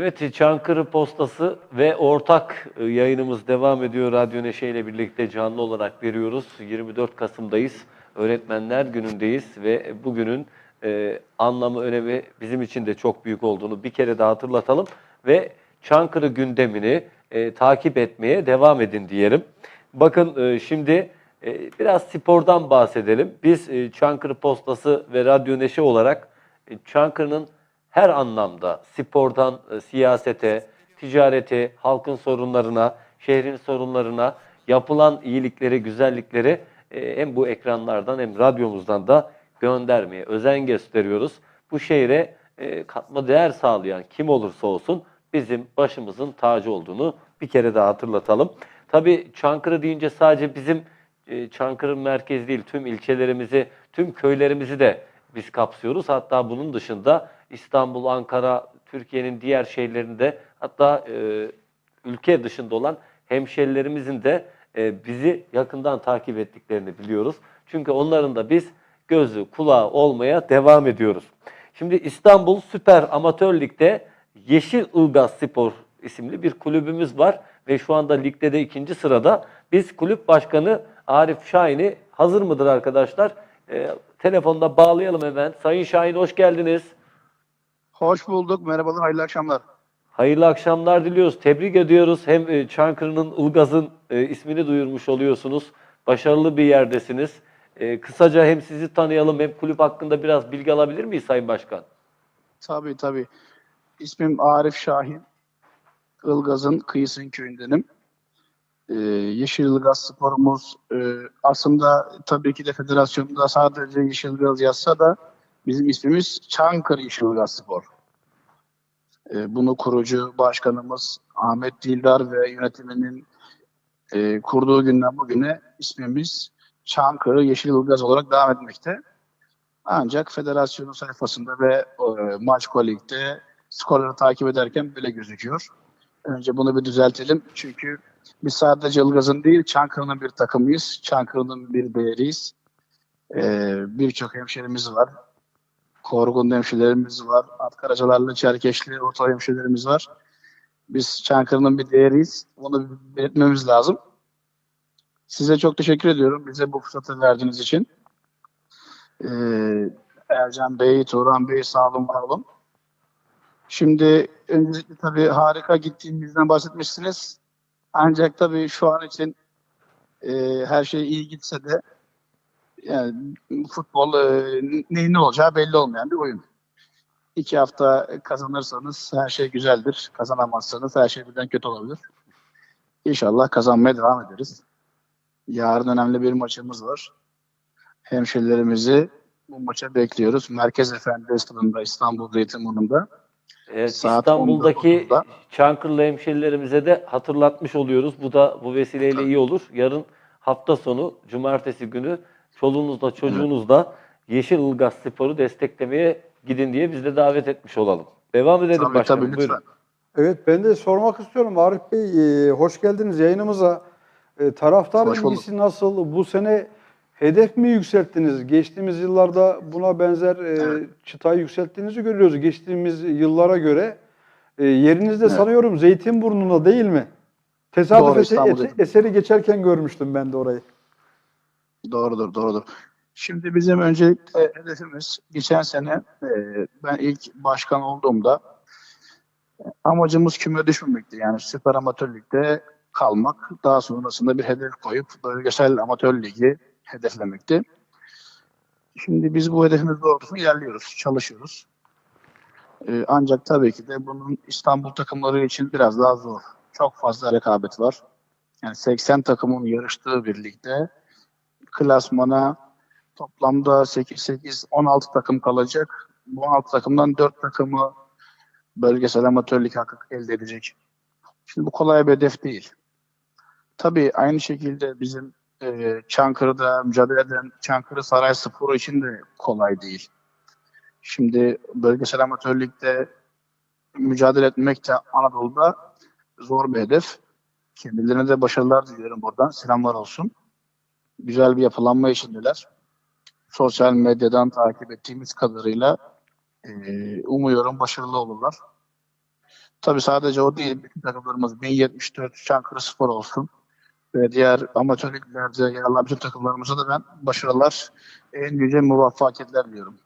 Evet, Çankırı Postası ve ortak e, yayınımız devam ediyor. Radyo Neşe ile birlikte canlı olarak veriyoruz. 24 Kasım'dayız. Öğretmenler Günü'ndeyiz ve bugünün e, anlamı, önemi bizim için de çok büyük olduğunu bir kere daha hatırlatalım. Ve Çankırı gündemini e, takip etmeye devam edin diyelim. Bakın e, şimdi e, biraz spordan bahsedelim. Biz e, Çankırı Postası ve Radyo Neşe olarak e, Çankırı'nın her anlamda spordan e, siyasete, ticarete, halkın sorunlarına, şehrin sorunlarına yapılan iyilikleri, güzellikleri e, hem bu ekranlardan hem radyomuzdan da göndermeye özen gösteriyoruz. Bu şehre e, katma değer sağlayan kim olursa olsun bizim başımızın tacı olduğunu bir kere daha hatırlatalım. Tabii Çankırı deyince sadece bizim e, Çankırı merkez değil tüm ilçelerimizi, tüm köylerimizi de biz kapsıyoruz. Hatta bunun dışında İstanbul, Ankara, Türkiye'nin diğer şehirlerinde hatta e, ülke dışında olan hemşerilerimizin de e, bizi yakından takip ettiklerini biliyoruz. Çünkü onların da biz gözü kulağı olmaya devam ediyoruz. Şimdi İstanbul Süper Amatör Lig'de Yeşil Ilgaz Spor isimli bir kulübümüz var ve şu anda ligde de ikinci sırada. Biz kulüp başkanı Arif Şahin'i hazır mıdır arkadaşlar? E, telefonda bağlayalım hemen. Sayın Şahin hoş geldiniz. Hoş bulduk. Merhabalar, hayırlı akşamlar. Hayırlı akşamlar diliyoruz. Tebrik ediyoruz. Hem e, Çankırı'nın Ilgaz'ın e, ismini duyurmuş oluyorsunuz. Başarılı bir yerdesiniz. E, kısaca hem sizi tanıyalım hem kulüp hakkında biraz bilgi alabilir miyiz Sayın Başkan? Tabii tabii. İsmim Arif Şahin. Ilgaz'ın Kıyısın köyündenim. Ee, Yeşil Ilgaz sporumuz e, aslında tabii ki de federasyonda sadece Yeşil Ilgaz yazsa da bizim ismimiz Çankırı Ilgaz Spor. Ee, bunu kurucu başkanımız Ahmet Dildar ve yönetiminin e, kurduğu günden bugüne ismimiz Çankırı Yeşil Ilgaz olarak devam etmekte. Ancak federasyonun sayfasında ve e, Maçko Lig'de skorları takip ederken böyle gözüküyor. Önce bunu bir düzeltelim. Çünkü biz sadece Ilgaz'ın değil Çankırı'nın bir takımıyız. Çankırı'nın bir değeriyiz. E, Birçok hemşerimiz var. Korgun hemşerilerimiz var. Atkaracalarlı, Çerkeşli, Orta hemşerilerimiz var. Biz Çankırı'nın bir değeriyiz. Bunu belirtmemiz lazım. Size çok teşekkür ediyorum. Bize bu fırsatı verdiğiniz için. Ee, Ercan Bey, Turan Bey sağ olun, var olun. Şimdi öncelikle tabii harika gittiğimizden bahsetmişsiniz. Ancak tabii şu an için e, her şey iyi gitse de yani futbol e, neyin ne olacağı belli olmayan bir oyun. İki hafta kazanırsanız her şey güzeldir. Kazanamazsanız her şey birden kötü olabilir. İnşallah kazanmaya devam ederiz. Yarın önemli bir maçımız var hemşerilerimizi bu maça bekliyoruz. Merkez Efendi Stadında İstanbul Zeytinburnu'nda. Evet, Saat İstanbul'daki 19'da. Çankırılı hemşerilerimize de hatırlatmış oluyoruz. Bu da bu vesileyle iyi olur. Yarın hafta sonu, cumartesi günü çoluğunuzla çocuğunuzla Yeşil Ilgaz Spor'u desteklemeye gidin diye biz de davet etmiş olalım. Devam edelim Tabii başkanım. tabii Buyurun. lütfen. Evet ben de sormak istiyorum Arif Bey. e, hoş geldiniz yayınımıza. E, taraftar Hoş bulduk. ilgisi nasıl? Bu sene hedef mi yükselttiniz? Geçtiğimiz yıllarda buna benzer e, Evet. çıtayı yükselttiğinizi görüyoruz. Geçtiğimiz yıllara göre. E, yerinizde Evet. sanıyorum Zeytinburnu'nda değil mi? Tesadüf Doğru, ese- İstanbul'da. ese- eseri geçerken görmüştüm ben de orayı. Doğrudur, doğrudur. Şimdi bizim öncelikle hedefimiz geçen sene e, ben ilk başkan olduğumda e, amacımız küme düşmemekti. Yani süper amatör ligde kalmak. Daha sonrasında bir hedef koyup bölgesel amatör ligi hedeflemekti. Şimdi biz bu hedefimiz doğrultusunda ilerliyoruz, çalışıyoruz. E, ancak tabii ki de bunun İstanbul takımları için biraz daha zor. Çok fazla rekabet var. Yani 80 takımın yarıştığı bir ligde klasmana toplamda 8-8-16 takım kalacak. Bu 16 takımdan 4 takımı bölgesel amatörlük hakkı elde edecek. Şimdi bu kolay bir hedef değil. Tabii aynı şekilde bizim e, Çankırı'da mücadele eden Çankırı Saray Sporu için de kolay değil. Şimdi bölgesel amatörlükte mücadele etmek de Anadolu'da zor bir hedef. Kendilerine de başarılar diliyorum buradan. Selamlar olsun güzel bir yapılanma içindeler. Sosyal medyadan takip ettiğimiz kadarıyla e, umuyorum başarılı olurlar. Tabii sadece o değil. Bütün takımlarımız 1074 Çankırı Spor olsun. Ve diğer amatör liglerde yer alan bütün takımlarımıza da ben başarılar, en yüce muvaffakiyetler diliyorum.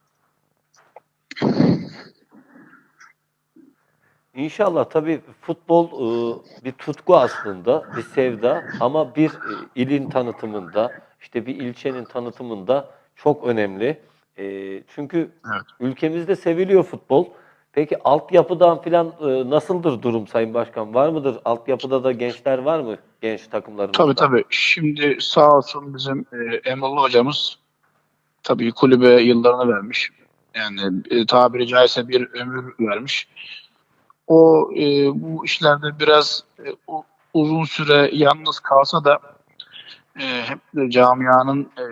İnşallah tabii futbol e, bir tutku aslında, bir sevda ama bir e, ilin tanıtımında, işte bir ilçenin tanıtımında çok önemli. E, Çünkü Evet. ülkemizde seviliyor futbol. Peki altyapıdan filan e, nasıldır durum Sayın Başkan? Var mıdır? Altyapıda da gençler var mı? Genç takımlarımızda. Tabii tabii. Şimdi sağ olsun bizim e, Emrullah hocamız tabii kulübe yıllarını vermiş. Yani e, tabiri caizse bir ömür vermiş. O e, bu işlerde biraz e, uzun süre yalnız kalsa da e, hep de camianın e,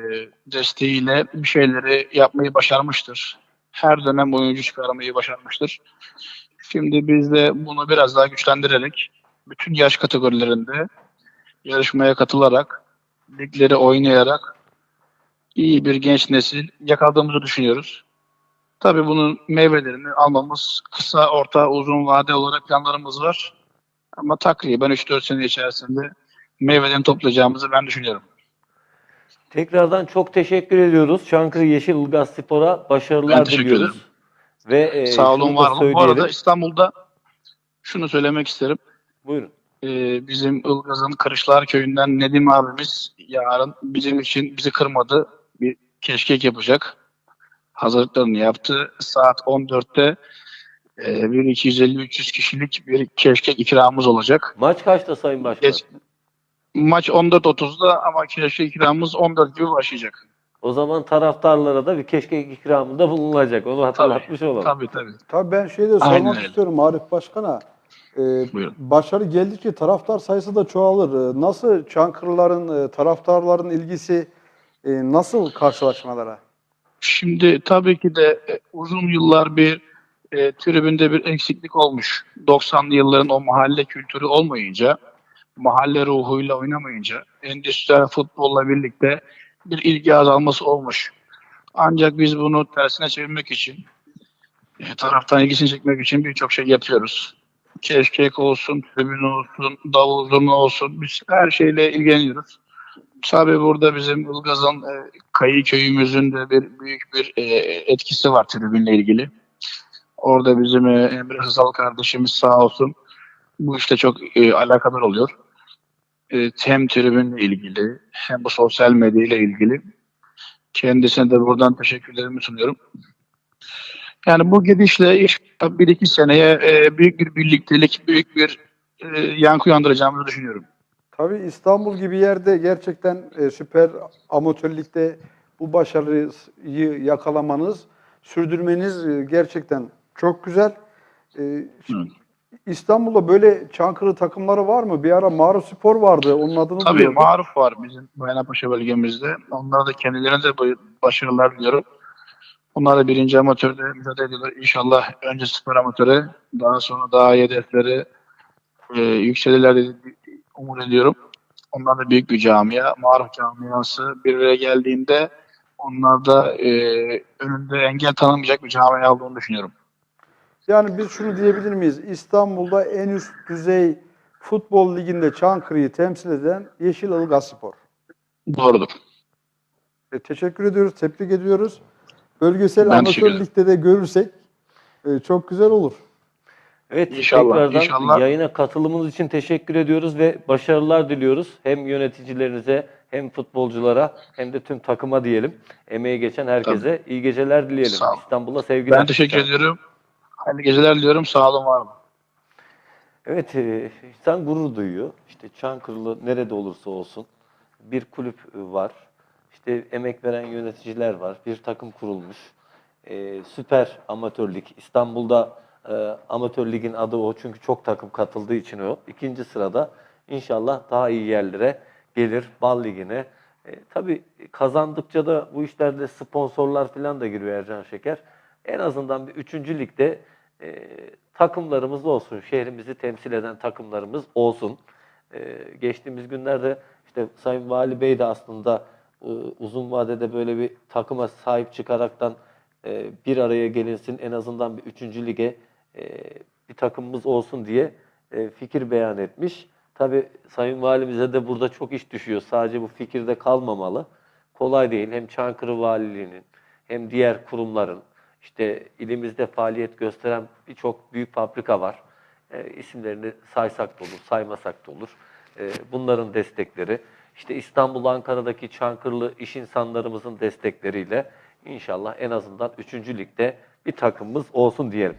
desteğiyle bir şeyleri yapmayı başarmıştır. Her dönem oyuncu çıkarmayı başarmıştır. Şimdi biz de bunu biraz daha güçlendirerek bütün yaş kategorilerinde yarışmaya katılarak, ligleri oynayarak iyi bir genç nesil yakaladığımızı düşünüyoruz. Tabii bunun meyvelerini almamız kısa, orta, uzun vade olarak planlarımız var. Ama takriben 3-4 sene içerisinde meyvelerini toplayacağımızı ben düşünüyorum. Tekrardan çok teşekkür ediyoruz. Çankırı Yeşil Ilgaz Spor'a başarılar Ben teşekkür diliyoruz. ederim. Ve e, Sağ olun, var olun. Bu arada İstanbul'da şunu söylemek isterim. Buyurun. Ee, bizim Ilgaz'ın Kırışlar Köyü'nden Nedim abimiz yarın bizim için bizi kırmadı. Bir keşkek yapacak. Hazırlıklarını yaptı. Saat 14'te e, bir 250-300 kişilik bir keşkek ikramımız olacak. Maç kaçta Sayın Başkan? Geç, maç 14.30'da ama keşkek ikramımız 14 gibi başlayacak. O zaman taraftarlara da bir keşkek ikramında bulunulacak. Onu hatırlatmış olalım. Tabii tabii. Tabii ben şey de Aynen sormak öyle. istiyorum Arif Başkan'a. Ee, Buyurun. başarı geldikçe taraftar sayısı da çoğalır. Ee, Nasıl Çankırıların, e, taraftarların ilgisi e, nasıl karşılaşmalara? Şimdi tabii ki de e, uzun yıllar bir e, tribünde bir eksiklik olmuş. 90'lı yılların o mahalle kültürü olmayınca, mahalle ruhuyla oynamayınca, endüstriyel futbolla birlikte bir ilgi azalması olmuş. Ancak biz bunu tersine çevirmek için, e, taraftan ilgisini çekmek için birçok şey yapıyoruz. Keşkek olsun, tribün olsun, davul olsun, biz her şeyle ilgileniyoruz. Tabii burada bizim Ilgaz'ın e, Kayı köyümüzün de bir büyük bir e, etkisi var tribünle ilgili. Orada bizim e, Emre Hızal kardeşimiz sağ olsun bu işte çok e, alakadar oluyor. E, hem tribünle ilgili hem bu sosyal medya ile ilgili. Kendisine de buradan teşekkürlerimi sunuyorum. Yani bu gidişle iş bir iki seneye e, büyük bir birliktelik, büyük bir e, yankı uyandıracağımızı düşünüyorum. Tabii İstanbul gibi yerde gerçekten e, süper amatörlükte bu başarıyı yakalamanız, sürdürmeniz e, gerçekten çok güzel. E. İstanbul'da böyle Çankırı takımları var mı? Bir ara Maruf Spor vardı. Onun adını Tabii duyuyordum. Maruf var bizim Bayrampaşa bölgemizde. Onlara da kendilerine de başarılar diliyorum. Onlar da birinci amatörde mücadele ediyorlar. İnşallah önce süper amatöre, daha sonra daha iyi hedeflere e, yükselirler umut ediyorum. Onlar da büyük bir camia. Maruf camiası bir araya geldiğinde onlar da e, önünde engel tanınmayacak bir camia olduğunu düşünüyorum. Yani biz şunu diyebilir miyiz? İstanbul'da en üst düzey futbol liginde Çankırı'yı temsil eden Yeşil Ilgaz Spor. Doğrudur. E, teşekkür ediyoruz, tebrik ediyoruz. Bölgesel amatör ligde de görürsek e, çok güzel olur. Evet, İnşallah, tekrardan inşallah. yayına katılımınız için teşekkür ediyoruz ve başarılar diliyoruz. Hem yöneticilerinize hem futbolculara hem de tüm takıma diyelim. Emeği geçen herkese iyi geceler dileyelim. İstanbul'a sevgiler. Ben teşekkür ediyorum. Hayırlı geceler diliyorum. Sağ olun, var olun. Evet, e, insan gurur duyuyor. İşte Çankırılı nerede olursa olsun bir kulüp var. İşte emek veren yöneticiler var. Bir takım kurulmuş. E, süper amatörlük. İstanbul'da e, amatör ligin adı o. Çünkü çok takım katıldığı için o. İkinci sırada inşallah daha iyi yerlere gelir. Bal ligine. E, tabii kazandıkça da bu işlerde sponsorlar falan da giriyor Ercan Şeker. En azından bir üçüncü ligde e, takımlarımız olsun. Şehrimizi temsil eden takımlarımız olsun. E, geçtiğimiz günlerde işte Sayın Vali Bey de aslında e, uzun vadede böyle bir takıma sahip çıkaraktan e, bir araya gelinsin en azından bir üçüncü lige e, bir takımımız olsun diye e, fikir beyan etmiş. Tabii Sayın Valimize de burada çok iş düşüyor. Sadece bu fikirde kalmamalı. Kolay değil. Hem Çankırı Valiliğinin hem diğer kurumların işte ilimizde faaliyet gösteren birçok büyük fabrika var. E, isimlerini saysak da olur, saymasak da olur. E, bunların destekleri, işte İstanbul, Ankara'daki Çankırılı iş insanlarımızın destekleriyle inşallah en azından 3. ligde bir takımımız olsun diyelim.